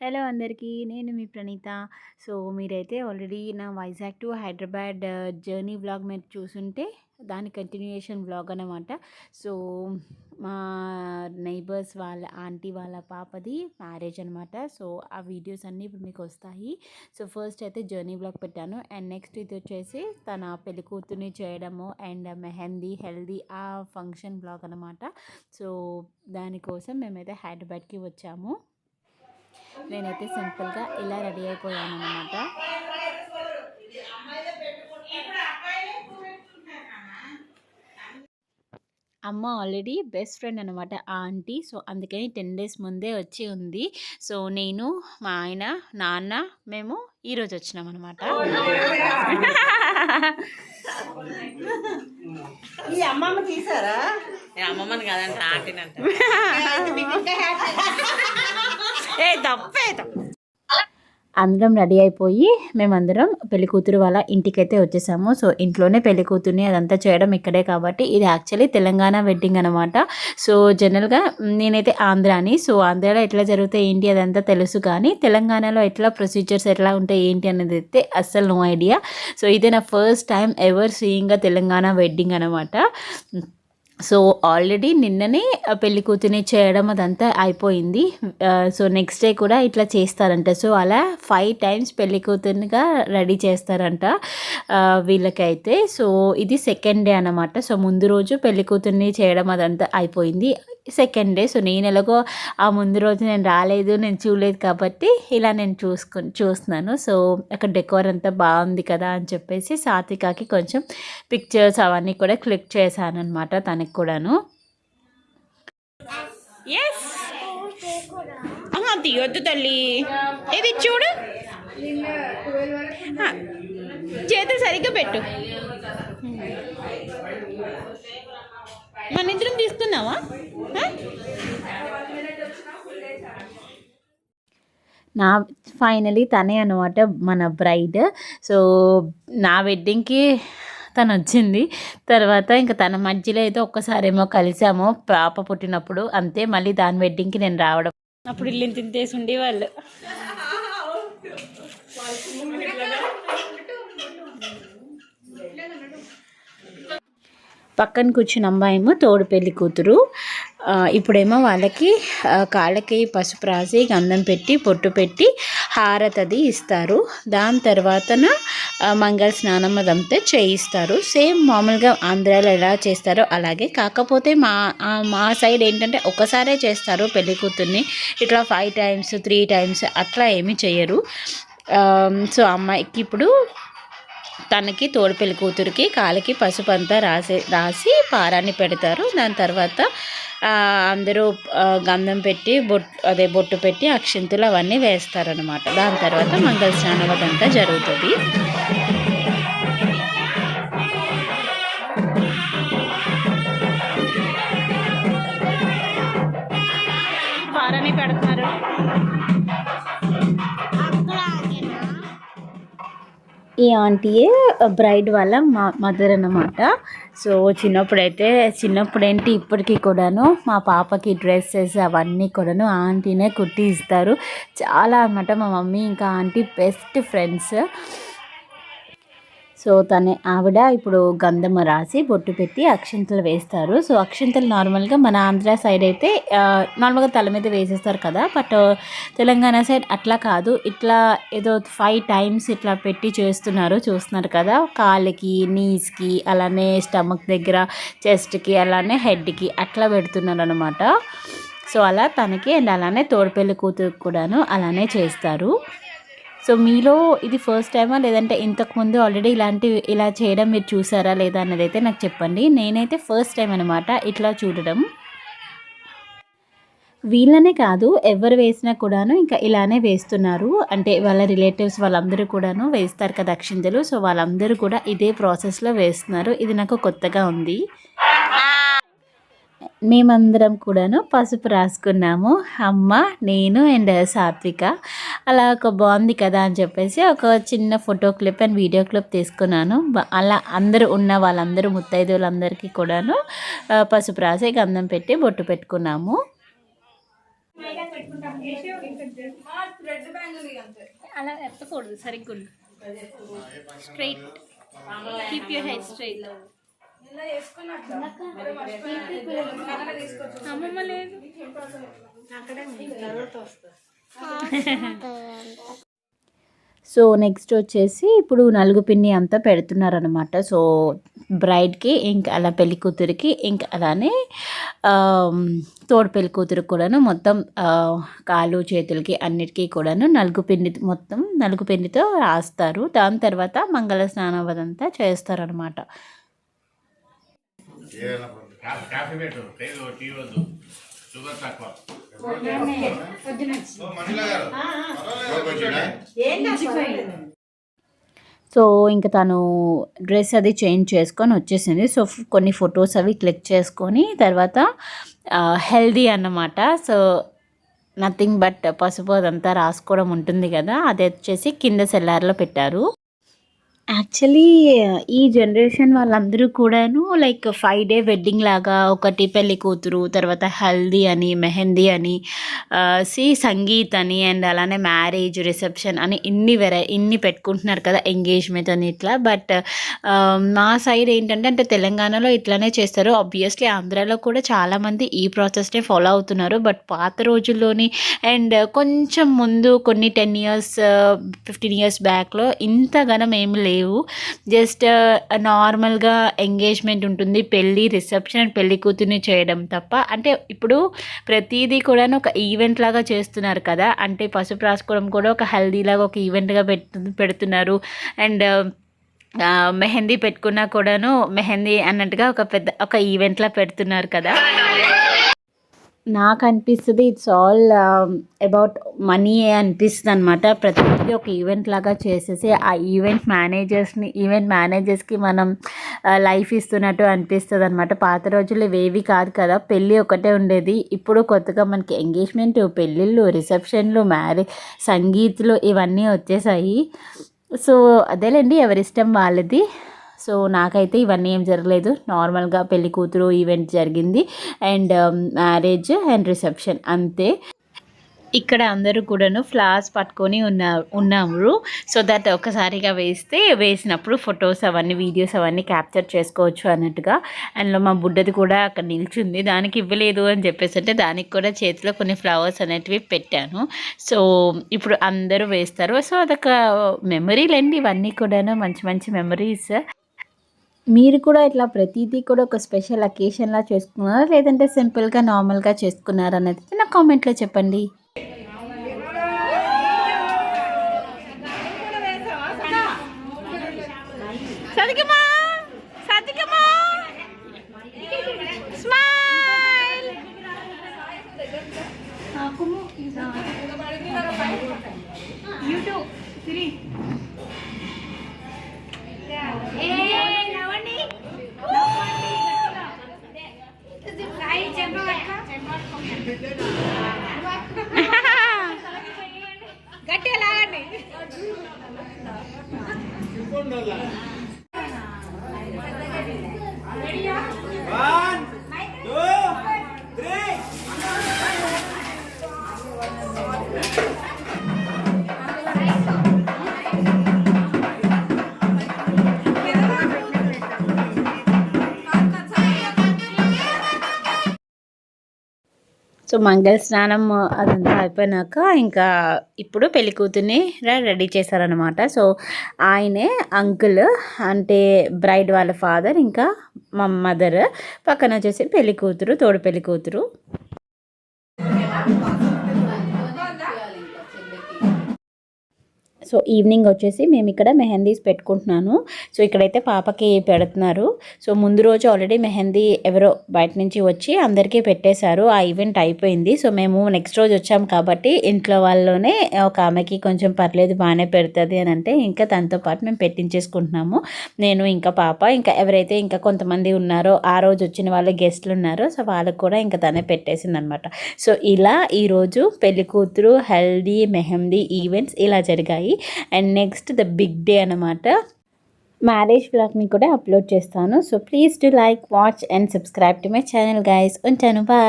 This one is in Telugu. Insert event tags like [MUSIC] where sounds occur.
హలో అందరికీ నేను మీ ప్రణీత. సో మీరైతే ఆల్రెడీ నా Vizag to Hyderabad journey vlog మీరు చూసుంటే దాని కంటిన్యూయేషన్ వ్లాగ్ అనమాట సో మా నైబర్స్ వాళ్ళ ఆంటీ వాళ్ళ పాపది మ్యారేజ్ అనమాట సో ఆ వీడియోస్ అన్నీ ఇప్పుడు మీకు వస్తాయి. సో ఫస్ట్ అయితే జర్నీ బ్లాగ్ పెట్టాను. అండ్ నెక్స్ట్ ఇది వచ్చేసి తన పెళ్ళి కూతుర్ని చేయడము అండ్ మెహందీ హెల్దీ ఆ ఫంక్షన్ బ్లాగ్ అనమాట సో దానికోసం మేమైతే హైదరాబాద్కి వచ్చాము. నేనైతే సింపుల్గా ఇలా రెడీ అయిపోయాను అనమాట అమ్మ ఆల్రెడీ బెస్ట్ ఫ్రెండ్ అనమాట ఆ ఆంటీ. సో అందుకని టెన్ డేస్ ముందే వచ్చి ఉంది. సో నేను మా ఆయన నాన్న మేము ఈరోజు వచ్చినాం అనమాట అమ్మమ్మ తీసారా? అమ్మమ్మని కాదంట ఆంటీనంట [LAUGHS] అందరం రెడీ అయిపోయి మేమందరం పెళ్ళి కూతురు వాళ్ళ ఇంటికైతే వచ్చేసాము. సో ఇంట్లోనే పెళ్ళి కూతుర్ని అదంతా చేయడం ఇక్కడే కాబట్టి ఇది యాక్చువల్లీ తెలంగాణ వెడ్డింగ్ అనమాట సో జనరల్గా నేనైతే ఆంధ్రాని. సో ఆంధ్రాలో ఎట్లా జరుగుతాయి ఏంటి అదంతా తెలుసు కానీ తెలంగాణలో ఎట్లా ప్రొసీజర్స్ ఎట్లా ఉంటాయి ఏంటి అనేది అయితే అస్సలు నో ఐడియా సో ఇదే నా first time ever seeing Telangana wedding అనమాట సో ఆల్రెడీ నిన్ననే పెళ్ళి కూతుర్ని చేయడం అదంతా అయిపోయింది. సో నెక్స్ట్ డే కూడా ఇట్లా చేస్తారంట. సో అలా ఫైవ్ టైమ్స్ పెళ్ళి కూతుర్నిగా రెడీ చేస్తారంట వీళ్ళకైతే. సో ఇది సెకండ్ డే అనమాట సో ముందు రోజు పెళ్ళి కూతుర్ని చేయడం అదంతా అయిపోయింది. సెకండ్ డే సో నేను ఎలాగో ఆ ముందు రోజు నేను రాలేదు నేను చూడలేదు కాబట్టి ఇలా నేను చూసుకు చూస్తున్నాను. సో అక్కడ డెకోర్ అంతా బాగుంది కదా అని చెప్పేసి సాత్వికాకి కొంచెం పిక్చర్స్ అవన్నీ కూడా క్లిక్ చేశాను అనమాట తనకి కూడాను. ఎస్ తీయొద్దు తల్లి. ఇది చూడు. చేతులు సరిగ్గా పెట్టు. మన ఇద్దరం తీసుకున్నావా? నా ఫైనలీ తనే అనమాట మన బ్రైడ్. సో నా వెడ్డింగ్కి తను వచ్చింది. తర్వాత ఇంకా తన మధ్యలో అయితే ఒక్కసారేమో కలిసాము. పాప పుట్టినప్పుడు అంతే మళ్ళీ దాని వెడ్డింగ్కి నేను రావడం. అప్పుడు ఇల్లు తింటేసి ఉండేవాళ్ళు. [LAUGHS] పక్కన కూర్చున్న అమ్మాయి ఏమో తోడు పెళ్ళి కూతురు. ఇప్పుడేమో వాళ్ళకి కాళ్ళకి పసుపు రాసి గంధం పెట్టి పొట్టు పెట్టి హారతది ఇస్తారు. దాని తర్వాతన మంగళ స్నానం అదంతా చేయిస్తారు. సేమ్ మామూలుగా ఆంధ్రాలో ఎలా చేస్తారో అలాగే. కాకపోతే మా మా సైడ్ ఏంటంటే ఒకసారే చేస్తారు పెళ్ళి కూతుర్ని. ఇట్లా ఫైవ్ టైమ్స్ త్రీ టైమ్స్ అట్లా ఏమీ చేయరు. సో అమ్మాయికి ఇప్పుడు తనకి తోడుపెళ్ళి కూతురికి కాలికి పసుపు అంతా రాసి రాసి పారాన్ని పెడతారు. దాని తర్వాత అందరూ గంధం పెట్టి బొట్టు అదే బొట్టు పెట్టి అక్షింతులు అవన్నీ వేస్తారనమాట దాని తర్వాత మంగళ స్నానం అదంతా జరుగుతుంది. ఈ ఆంటీయే బ్రైడ్ వాళ్ళ మా మదర్ అనమాట సో చిన్నప్పుడైతే చిన్నప్పుడేంటి ఇప్పటికీ కూడాను మా పాపకి డ్రెస్సెస్ అవన్నీ కూడాను ఆంటీనే కుట్టి ఇస్తారు. చాలా అనమాట మా మమ్మీ ఇంకా ఆంటీ బెస్ట్ ఫ్రెండ్స్. సో తన ఆవిడ ఇప్పుడు గంధము రాసి బొట్టు పెట్టి అక్షింతలు వేస్తారు. సో అక్షింతలు నార్మల్గా మన ఆంధ్ర సైడ్ అయితే నార్మల్గా తల మీద వేసేస్తారు కదా. బట్ తెలంగాణ సైడ్ అట్లా కాదు. ఇట్లా ఏదో ఫైవ్ టైమ్స్ ఇట్లా పెట్టి చేస్తున్నారు. చూస్తున్నారు కదా. కాళ్ళకి నీస్కి అలానే స్టమక్ దగ్గర చెస్ట్కి అలానే హెడ్కి అట్లా పెడుతున్నారు అనమాట సో అలా తనకి అండ్ అలానే తోడుపెల్లి కూతురు కూడాను అలానే చేస్తారు. సో మీలో ఇది ఫస్ట్ టైమా లేదంటే ఇంతకుముందు ఆల్రెడీ ఇలాంటి ఇలా చేయడం మీరు చూసారా లేదా అన్నది అయితే నాకు చెప్పండి. నేనైతే ఫస్ట్ టైం అనమాట ఇట్లా చూడడం. వీళ్ళనే కాదు ఎవరు వేసినా కూడాను ఇంకా ఇలానే వేస్తున్నారు. అంటే వాళ్ళ రిలేటివ్స్ వాళ్ళందరూ కూడాను వేస్తారు కదా అక్షింతలు. సో వాళ్ళందరూ కూడా ఇదే ప్రాసెస్లో వేస్తున్నారు. ఇది నాకు కొత్తగా ఉంది. మేమందరం కూడాను పసుపు రాసుకున్నాము. అమ్మ నేను అండ్ సాత్విక. అలా ఒక బాగుంది కదా అని చెప్పేసి ఒక చిన్న photo clip and video clip తీసుకున్నాను. అలా అందరూ ఉన్న వాళ్ళందరూ ముత్తైదువులందరికీ కూడాను పసుపు రాసి గంధం పెట్టి బొట్టు పెట్టుకున్నాము. అలా ఎత్తకూడదు సరిగ్గా straight. Keep your head straight అమ్మమ్మ లేదు. [LAUGHS] సో నెక్స్ట్ వచ్చేసి ఇప్పుడు నలుగు పిన్ని అంతా పెడుతున్నారనమాట సో బ్రైడ్కి ఇంకా అలా పెళ్ళి కూతురికి ఇంకా అలానే తోడు పెళ్ళి కూతురికి కూడాను మొత్తం కాలు చేతులకి అన్నిటికీ కూడాను నలుగు పిండి మొత్తం నలుగు పిండితో రాస్తారు. దాని తర్వాత మంగళ స్నానం అదంతా చేస్తారనమాట షుగర్ తక్కువ. సో ఇంకా తను డ్రెస్ అది చేంజ్ చేసుకొని వచ్చేసింది. సో కొన్ని ఫొటోస్ అవి క్లిక్ చేసుకొని తర్వాత హెల్దీ అన్నమాట. సో నథింగ్ బట్ పసుపు అదంతా రాసుకోవడం ఉంటుంది కదా అది వచ్చేసి కింద సెల్లార్లో పెట్టారు. యాక్చువల్లీ ఈ జనరేషన్ వాళ్ళందరూ కూడాను లైక్ ఫైవ్ డే వెడ్డింగ్ లాగా ఒకటి పెళ్ళి కూతురు తర్వాత హల్దీ అని మెహందీ అని సి సంగీత్ అని అండ్ అలానే మ్యారేజ్ రిసెప్షన్ అని ఇన్ని వెరై ఇన్ని పెట్టుకుంటున్నారు కదా ఎంగేజ్మెంట్ అని ఇట్లా. బట్ మా సైడ్ ఏంటంటే అంటే తెలంగాణలో ఇట్లానే చేస్తారు. ఆబ్వియస్లీ ఆంధ్రాలో కూడా చాలామంది ఈ ప్రాసెస్నే ఫాలో అవుతున్నారు. బట్ పాత రోజుల్లోని అండ్ కొంచెం ముందు కొన్ని టెన్ ఇయర్స్ ఫిఫ్టీన్ ఇయర్స్ బ్యాక్లో ఇంత ఘనం ఏమి లేవు. జస్ట్ నార్మల్గా ఎంగేజ్మెంట్ ఉంటుంది. పెళ్ళి రిసెప్షన్ అండ్ పెళ్ళి కూతుర్ని చేయడం తప్ప. అంటే ఇప్పుడు ప్రతిదీ కూడా ఒక ఈవెంట్ లాగా చేస్తున్నారు కదా. అంటే పసుపు రాసుకోవడం కూడా ఒక హెల్దీ లాగా ఒక ఈవెంట్గా పెట్టు పెడుతున్నారు. అండ్ మెహందీ పెట్టుకున్నా కూడాను మెహందీ అన్నట్టుగా ఒక పెద్ద ఒక ఈవెంట్లా పెడుతున్నారు కదా. నాకు um, అనిపిస్తుంది ఇట్స్ ఆల్ అబౌట్ మనీ అనిపిస్తుంది అనమాట ప్రతిదీ ఒక ఈవెంట్ లాగా చేసేసి ఆ ఈవెంట్ మేనేజర్స్ని ఈవెంట్ మేనేజర్స్కి మనం లైఫ్ ఇస్తున్నట్టు అనిపిస్తుంది అనమాట పాత రోజుల్లో ఇవేవి కాదు కదా పెళ్ళి ఒకటే ఉండేది. ఇప్పుడు కొత్తగా మనకి ఎంగేజ్మెంట్ పెళ్ళిళ్ళు రిసెప్షన్లు మ్యారేజ్ సంగీత్లు ఇవన్నీ వచ్చేసాయి. సో అదేలేండి ఎవరిష్టం వాళ్ళది? సో నాకైతే ఇవన్నీ ఏం జరగలేదు. నార్మల్గా పెళ్ళి కూతురు ఈవెంట్ జరిగింది. అండ్ మ్యారేజ్ అండ్ రిసెప్షన్ అంతే. ఇక్కడ అందరూ కూడాను ఫ్లవర్స్ పట్టుకొని ఉన్నా ఉన్నాము సో దట్ ఒకసారిగా వేస్తే వేసినప్పుడు ఫొటోస్ అవన్నీ వీడియోస్ అవన్నీ క్యాప్చర్ చేసుకోవచ్చు అన్నట్టుగా. అండ్ మా బుడ్డది కూడా అక్కడ నిల్చుంది. దానికి ఇవ్వలేదు అని చెప్పేసి అంటే దానికి కూడా చేతిలో కొన్ని ఫ్లవర్స్ అనేటివి పెట్టాను. సో ఇప్పుడు అందరూ వేస్తారు. సో అదొక మెమరీలండి ఇవన్నీ కూడాను మంచి మంచి మెమరీస్ మీరు కూడా ఇట్లా ప్రతిదీ కూడా ఒక స్పెషల్ అకేషన్లా చేసుకున్నారా? లేదంటే సింపుల్గా నార్మల్గా చేసుకున్నారా అనేది నా కామెంట్లో చెప్పండి. యూట్యూబ్ సో మంగళ స్నానం అదంతా అయిపోయినాక ఇంకా ఇప్పుడు పెళ్ళి కూతుర్ని రెడీ చేశారనమాట సో ఆయనే అంకుల్ అంటే బ్రైడ్ వాళ్ళ ఫాదర్ ఇంకా మా మదర్ పక్కన వచ్చేసి పెళ్ళి కూతురు తోడు పెళ్ళి కూతురు. సో ఈవినింగ్ వచ్చేసి మేము ఇక్కడ మెహందీస్ పెట్టుకుంటున్నాను. సో ఇక్కడైతే పాపకి పెడుతున్నారు. సో ముందు రోజు ఆల్రెడీ మెహందీ ఎవరో బయట నుంచి వచ్చి అందరికీ పెట్టేశారు. ఆ ఈవెంట్ అయిపోయింది. సో మేము నెక్స్ట్ రోజు వచ్చాం కాబట్టి ఇంట్లో వాళ్ళలోనే ఒక ఆమెకి కొంచెం పర్లేదు బాగానే పెడుతుంది అని అంటే ఇంకా తనతో పాటు మేము పెట్టించేసుకుంటున్నాము. నేను ఇంకా పాప ఇంకా ఎవరైతే ఇంకా కొంతమంది ఉన్నారో ఆ రోజు వచ్చిన వాళ్ళు గెస్ట్లు ఉన్నారో సో వాళ్ళకు కూడా ఇంకా తనే పెట్టేసింది అనమాట సో ఇలా ఈరోజు పెళ్ళి కూతురు హెల్దీ మెహందీ ఈవెంట్స్ ఇలా జరిగాయి. And next the big day అనమాట మ్యారేజ్ బ్లాగ్ని కూడా అప్లోడ్ చేస్తాను. So please to like watch and subscribe to my channel guys ఉంటాను. బాయ్